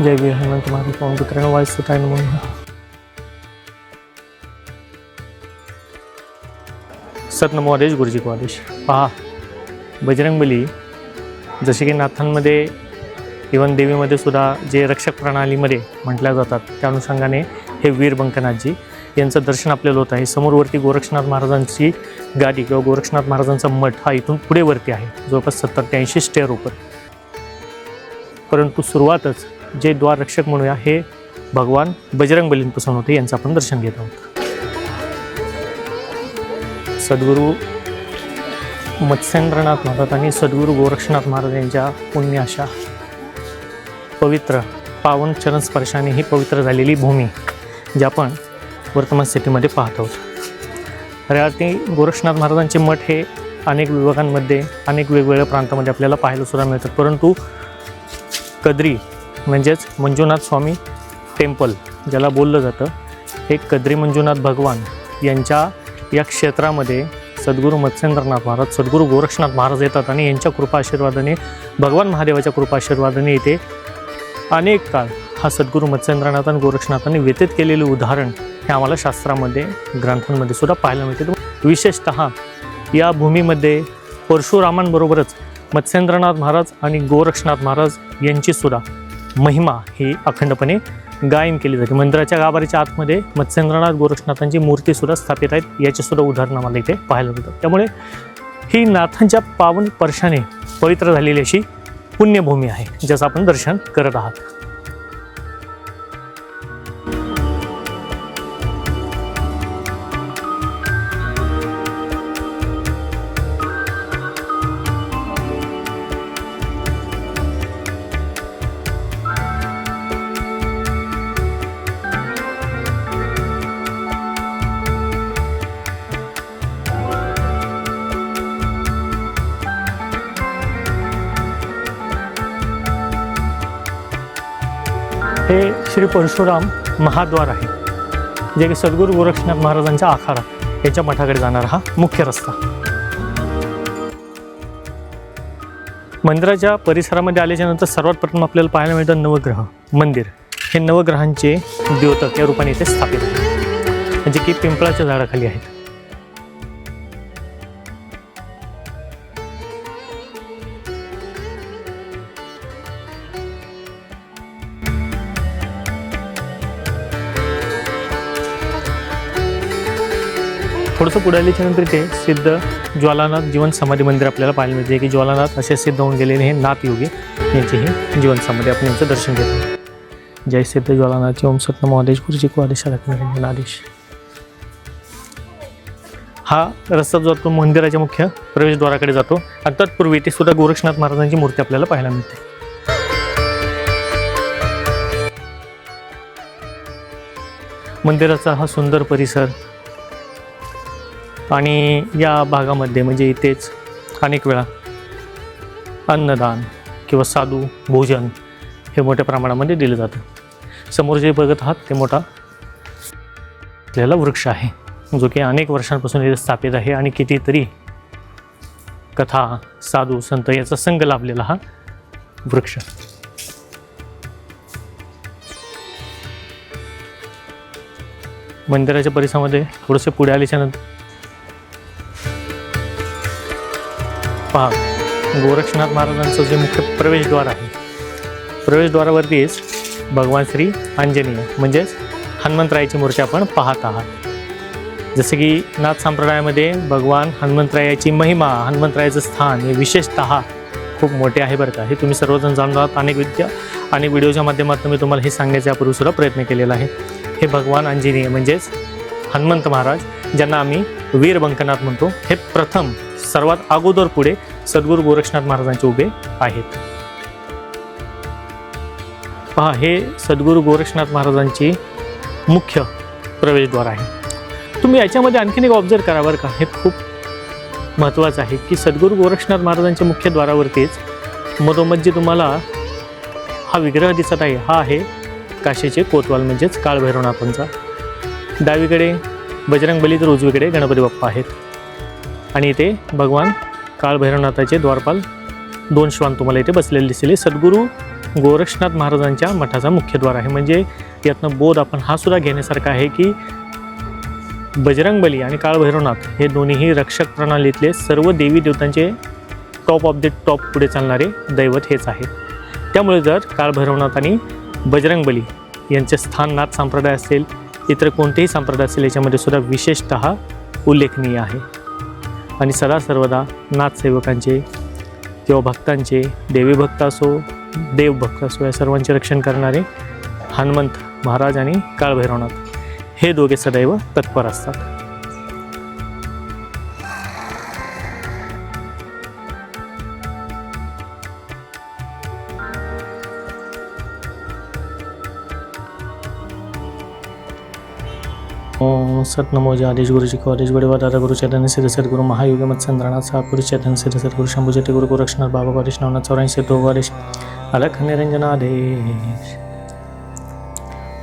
जय वीर हनुमंत महाराज पवन पुत्रांनो वाय सुताय म्हणून सतनमो आदेश गुरुजी को आदेश। पहा बजरंगबली जसे की नाथांमध्ये इवन देवीमध्ये सुद्धा जे रक्षक प्रणालीमध्ये म्हटल्या जातात त्या अनुषंगाने हे वीर बंकनाथजी यांचं दर्शन आपल्याला होत आहे. समोरवरती गोरक्षनाथ महाराजांची गादी किंवा गोरक्षनाथ महाराजांचा मठ हा इथून पुढे वरती आहे. जवळपास सत्तर ते ऐंशी स्टेअर उपर परंतु सुरुवातच जे द्वार रक्षक म्हणूया हे भगवान बजरंग बलींपासून होते यांचं आपण दर्शन घेत आहोत. सद्गुरू मत्स्येंद्रनाथ महाराज आणि सद्गुरू गोरक्षनाथ महाराज यांच्या पुण्य अशा पवित्र पावन चरणस्पर्शाने ही पवित्र झालेली भूमी जी आपण वर्तमान स्थितीमध्ये पाहत आहोत. खऱ्या गोरक्षनाथ महाराजांचे मठ हे अनेक विभागांमध्ये अनेक वेगवेगळ्या प्रांतामध्ये आपल्याला पाहायला सुद्धा मिळतात. परंतु कद्री म्हणजेच मंजुनाथ स्वामी टेम्पल ज्याला बोललं जातं. हे कद्री मंजुनाथ भगवान यांच्या या क्षेत्रामध्ये सद्गुरू मत्स्येंद्रनाथ महाराज सद्गुरू गोरक्षनाथ महाराज येतात आणि यांच्या कृपा आशीर्वादाने भगवान महादेवाच्या कृपा आशीर्वादाने इथे अनेक काळ हा सद्गुरू मत्स्येंद्रनाथ आणि गोरक्षनाथांनी व्यतीत केलेले उदाहरण हे आम्हाला शास्त्रामध्ये ग्रंथांमध्ये सुद्धा पाहायला मिळते. विशेषतः या भूमीमध्ये परशुरामांबरोबरच मत्स्येंद्रनाथ महाराज आणि गोरक्षनाथ महाराज यांची सुद्धा महिमा ही अखंडपणे गायन केली जाते. मंदिराच्या गाभाऱ्याच्या आतमध्ये मत्स्येंद्रनाथ गोरक्षनाथांची मूर्ती सुद्धा स्थापित आहेत. याचे सुद्धा उदाहरण आम्हाला इथे पाहायला मिळतं त्यामुळे ही नाथांच्या पावन स्पर्शाने पवित्र झालेली अशी पुण्यभूमी आहे ज्याचं आपण दर्शन करत आहात. हे श्री परशुराम महाद्वार आहे जे की सद्गुरू गोरक्षनाथ महाराजांच्या आखाडा याच्या मठाकडे जाणारा हा मुख्य रस्ता. मंदिराच्या परिसरामध्ये आल्याच्यानंतर सर्वात प्रथम आपल्याला पाहायला मिळतं नवग्रह मंदिर. हे नवग्रहांचे द्योतक या रूपाने इथे स्थापित आहे जे म्हणजे की पिंपळाच्या झाडाखाली आहेत. थोडंसं पुढे आल्याच्यानंतर ते सिद्ध ज्वालानाथ जीवन समाधी मंदिर आपल्याला पाहायला मिळते. की ज्वालानाथ असे सिद्ध होऊन गेलेले हे नाथ योगी यांची ही जीवन समाधी आपण यांचं दर्शन घेतो. जय सिद्ध ज्वालानाथ ओम सतनम आदेश. गुरुजी को आदेश आदेश. हा रस्ता जो तो मंदिराच्या मुख्य प्रवेशद्वाराकडे जातो आणि तत्पूर्वी ते सुद्धा गोरक्षनाथ महाराजांची मूर्ती आपल्याला पाहायला मिळते. मंदिराचा हा सुंदर परिसर आणि या भागामध्ये म्हणजे इथेच अनेक वेळा अन्नदान किंवा साधू भोजन हे मोठ्या प्रमाणामध्ये दिलं जातं. समोर जे बघत आहात ते मोठा आपल्याला वृक्ष आहे जो की अनेक वर्षांपासून इथे स्थापित आहे आणि कितीतरी कथा साधू संत याचा संघ लाभलेला हा वृक्ष. मंदिराच्या परिसरामध्ये थोडंसं पुढे आल्याच्यानंतर पहा गोरक्षनाथ महाराजांचं जे मुख्य प्रवेशद्वार आहे प्रवेशद्वारावरतीच भगवान श्री आंजनेय म्हणजेच हनुमंतरायाची मूर्ती आपण पाहत आहात. जसं की नाथ संप्रदायामध्ये भगवान हनुमंतरायाची महिमा हनुमंतरायाचं स्थान हे विशेषतः खूप मोठे आहे बरं का. हे तुम्ही सर्वजण जाणून आहात. अनेक विद्या अनेक व्हिडिओच्या माध्यमातून मी तुम्हाला हे सांगण्याचा यापूर्वी सुद्धा प्रयत्न केलेला आहे. हे भगवान आंजनीय म्हणजेच हनुमंत महाराज ज्यांना आम्ही वीर बंकनाथ म्हणतो हे प्रथम सर्वात अगोदर पुढे सद्गुरू गोरक्षनाथ महाराजांचे उभे आहेत. पहा हे सद्गुरू गोरक्षनाथ महाराजांचे मुख्य प्रवेशद्वार आहे. तुम्ही याच्यामध्ये आणखीन एक ऑब्झर्व करा बरं का. हे खूप महत्त्वाचं आहे की सद्गुरू गोरक्षनाथ महाराजांच्या मुख्य द्वारावरतीच मधोमध जे तुम्हाला हा विग्रह दिसत आहे. हा आहे काशीचे कोतवाल म्हणजेच काळभैरवनाथांचा. डावीकडे बजरंगबली तर उजवीकडे गणपती बाप्पा आहेत. आणि इथे भगवान काळभैरवनाथाचे द्वारपाल दोन श्वान तुम्हाला इथे बसलेले दिसले सद्गुरू गोरक्षनाथ महाराजांच्या मठाचा मुख्य द्वार आहे. म्हणजे यातनं बोध आपण हा सुद्धा घेण्यासारखा आहे की बजरंगबली आणि काळभैरवनाथ हे दोन्हीही रक्षक प्रणालीतले सर्व देवी देवतांचे टॉप ऑफ द टॉप पुढे चालणारे दैवत हेच आहे त्यामुळे जर काळभैरवनाथ आणि बजरंगबली यांचे स्थान नाथ संप्रदाय असेल इतर कोणतेही संप्रदाय असेल याच्यामध्ये सुद्धा विशेषत उल्लेखनीय आहे. आणि सदा सर्वदा नाथसेवकांचे किंवा भक्तांचे देवी भक्त असो देवभक्त असो या सर्वांचे रक्षण करणारे हनुमंत महाराज आणि काळभैरवनाथ. हे दोघे सदैव तत्पर असतात. ओम सत नमो आदेश गुरुजी कॉलेज आदेश बड़े दादा गुरु चैतन्य सिद्ध सदगुरु महायोग मत चंद्रनाथ साहब गुरु चैतन्य सिद्ध सदगुरु शंभू जटे गुरु गोरक्षनाथ बाबा को आदेश नवनाथ चौरासी दो आदेश अलख निरंजन आदेश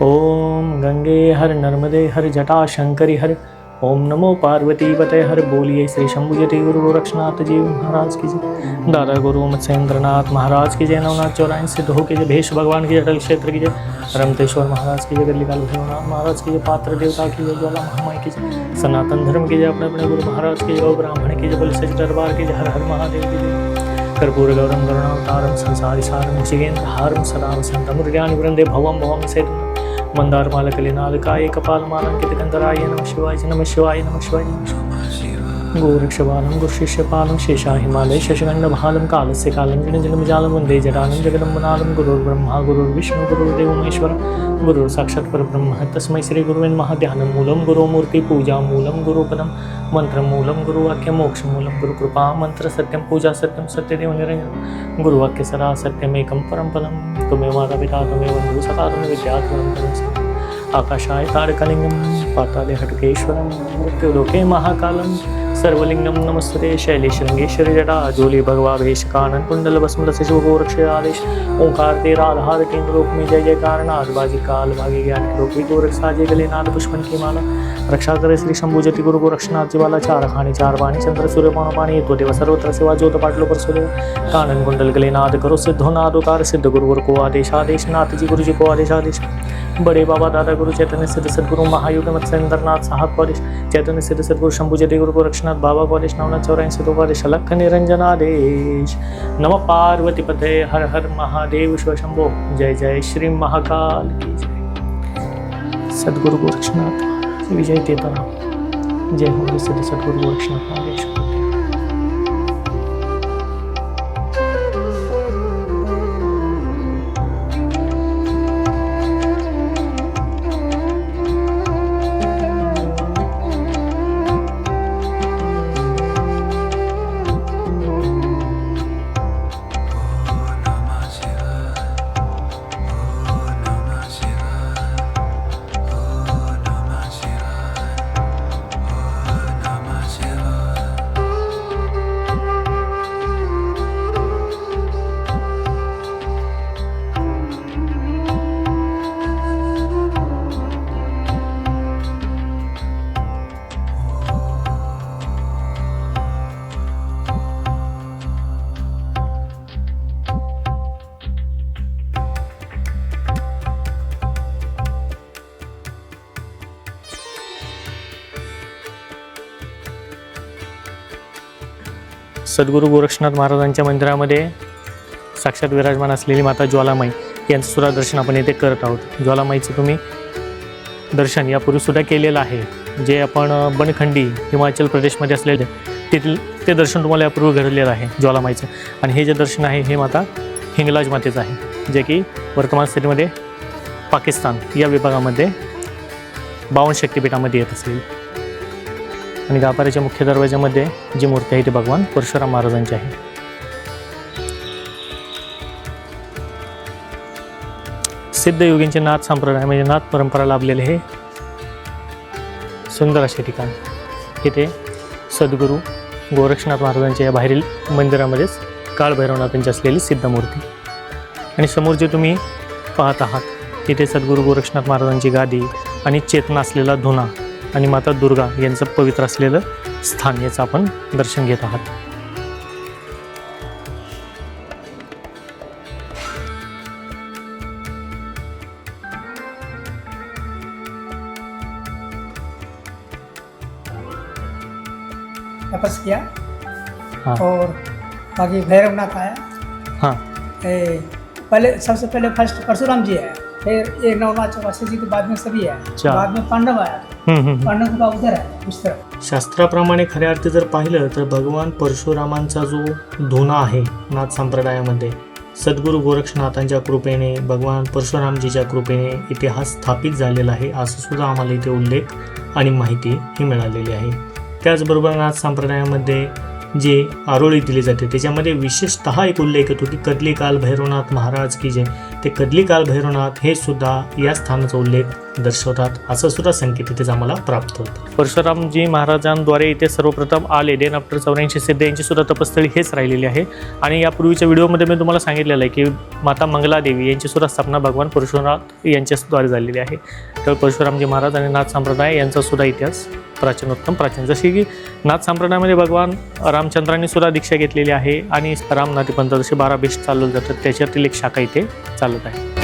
ओम गंगे हर नर्मदे हर जटा शंकरी हर ओम नमो पार्वती पते हर बोलिए श्री शंभू गुरु गोरक्षनाथ जी महाराज की जय दादा गुरु मत्स्येंद्रनाथ महाराज की जय नवनाथ चौरायन सिद्ध हो की जय भेष भगवान की जय अटल क्षेत्र की जय रमतेश्वर महाराज की जय गल्लीकाल भैरवनाथ महाराज की जय पात्र देवता की जय ज्वाला महामाई की जय सनातन धर्म की जय अपने अपने गुरु महाराज की जय ब्राह्मण की जय बल सच दरबार की जय हर हर महादेव की जय कर्पूर गौरम करुणावतारम संसारी सारम शिवेन्द्र हारम सदा वसंतम ज्ञान वृंदे भवम भवम सेतु मंदार मालकलिनाद काय कपाल मालंकित गंधराय नमः शिवाय नमः शिवाय नमः शिवाय नमः शिवाय गोरक्षपालं गुरुशिष्यपालं शेषा हिमालय शशगण्डभालं कालस्य कालं जनजनमजालं वंदे जटानं जगदम्बनालं गुरुर्ब्रह्मा गुरुर्विष्णु गुरुर्देव महेश्वर गुरुर् साक्षात् परब्रह्म तस्मै श्रीगुरुवे नमः ध्यानं मूलं गुरुमूर्ति पूजा मूलं गुरुपदं मन्त्रमूलं गुरुवाक्यमोक्षमूलं गुरुकृपा मंत्र सत्यं पूजा सत्यं सत्यदेव निरञ्जनं गुरुवाक्य सदा सत्यमेकं परं पदं त्वमेव माता पिता त्वमेव बन्धुः सखा त्वमेव विद्या आकाशाय तारकलिङ्गं पाताले हटकेश्वरं मृत्युलोके महाकालं सर्वलिङ्गं नमस्ते शैलेशृङ्गेश्वरी जटा जोली भगवाभेशकानन कुंडल भस्मलसे शिवगोरक्ष आदेश। ओंकार तेरा आधार केंद्र रूप में जय जयकार नाथ बाजी काल भागी ज्ञान के रूप में गोरख साजे गले नाथ पुष्पन की माला। रक्षा करे श्री शंभू जति गुरु गोरक्षनाथ जीवाला चार खानी चार पाणी चंद्र सूर्य पाण पाणी येतो देव सर्वत्र सेवा, ज्योत पाटलो पर सूर्य कानन कुंडल गले नाद करो, सिद्धो उतार सिद्ध गुरु गुरुवर को आदेश आदेश नाथ जी गुरु जी को आदेश आदेश। बड़े बाबा दादा गुरु, चैतन्य सिद्ध सदगुरु, महायुग मत्स्येंद्रनाथ साहब कॉलेज चैतन्य सिद्ध सदगुरु, शंभू जति गुरु गोरक्षनाथ बाबा कॉलेज नवनाथ चौऱ्याऐंशी दो कॉलेज निरंजनादेश नम पार्वती पते हर हर महादेव शिव जय जय श्री महाकाल की जय. सद्गुरु गोरक्षनाथ विजय तेताराम जय हो सद्गुरु गोरक्षनाथ महादेव. सद्गुरू गोरक्षनाथ महाराजांच्या मंदिरामध्ये साक्षात विराजमान असलेली माता ज्वालामाई यांचं सुद्धा दर्शन आपण येथे करत आहोत. ज्वालामाईचं तुम्ही दर्शन यापूर्वीसुद्धा केलेलं आहे. जे आपण बनखंडी हिमाचल प्रदेशमध्ये असलेले तेथील ते दर्शन तुम्हाला यापूर्वी घडलेलं आहे ज्वालामाईचं. आणि हे जे दर्शन आहे हे माता हिंगलाज मातेचं आहे जे की वर्तमान स्थितीमध्ये पाकिस्तान या विभागामध्ये बावन शक्तिपीठामध्ये येत असेल आणि गाभाऱ्याच्या मुख्य दरवाज्यामध्ये जी मूर्ती आहे ती भगवान परशुराम महाराजांची आहे. सिद्धयोगींचे नाथ संप्रदाय म्हणजे नाथ परंपरा लाभलेले हे सुंदर असे ठिकाण. इथे सद्गुरू गोरक्षनाथ महाराजांच्या या बाहेरील मंदिरामध्येच काळभैरवनाथांची असलेली सिद्धमूर्ती आणि समोर जे तुम्ही पाहत आहात तिथे सद्गुरू गोरक्षनाथ महाराजांची गादी आणि चेतना असलेला धुना. आणि माता दुर्गा यांचं पवित्र असलेलं स्थान याचं आपण दर्शन घेत आहात. तपस किया? हाँ। और बाकी भैरवनाथ आया। हाँ। ए, पहले सबसे पहले फर्स्ट परशुराम जी फिर ये नवनाथ चौरासी जी के बाद में सभी है। बाद में पांडव आया. पांडव का उधर है उस तरफ शास्त्राप्रमाणे खऱ्या अर्थी जर पाहिलं तर भगवान परशुरामांचा जो धुना आहे नाथ संप्रदायामध्ये सद्गुरू गोरक्षनाथांच्या कृपेने भगवान परशुरामजीच्या कृपेने इतिहास स्थापित झालेला आहे असं सुद्धा आम्हाला इथे उल्लेख आणि माहिती ही मिळालेली आहे त्याचबरोबर नाथ संप्रदायामध्ये जे आरोळी दिली जाते. त्याच्यामध्ये विशेषतः एक उल्लेख येतो की कदली काल भैरवनाथ महाराज की जे ते कदली काल भैरवनाथ हे सुद्धा या स्थानाचा उल्लेख दर्शवतात. असं सुद्धा संकेत इथेच आम्हाला प्राप्त होतं. परशुरामजी महाराजांद्वारे इथे सर्वप्रथम आले. देन आफ्टर चौऱ्याऐंशी सिद्ध यांची सुद्धा तपस्थळी हेच राहिलेली आहे. आणि यापूर्वीच्या व्हिडिओमध्ये मी तुम्हाला सांगितलेलं आहे की माता मंगलादेवी यांची सुद्धा स्थापना भगवान परशुराम यांच्याद्वारे झालेली आहे. तर परशुरामजी महाराज आणि नाथ संप्रदाय यांचा सुद्धा इतिहास प्राचीनोत्तम प्राचीन. जशी की नाथ संप्रदायामध्ये भगवान रामचंद्रांनी सुद्धा दीक्षा घेतलेली आहे आणि रामनाथी पंथ जसे बारा बेस्ट चालवले जातात त्याच्यातील एक शाखा इथे चालत आहे.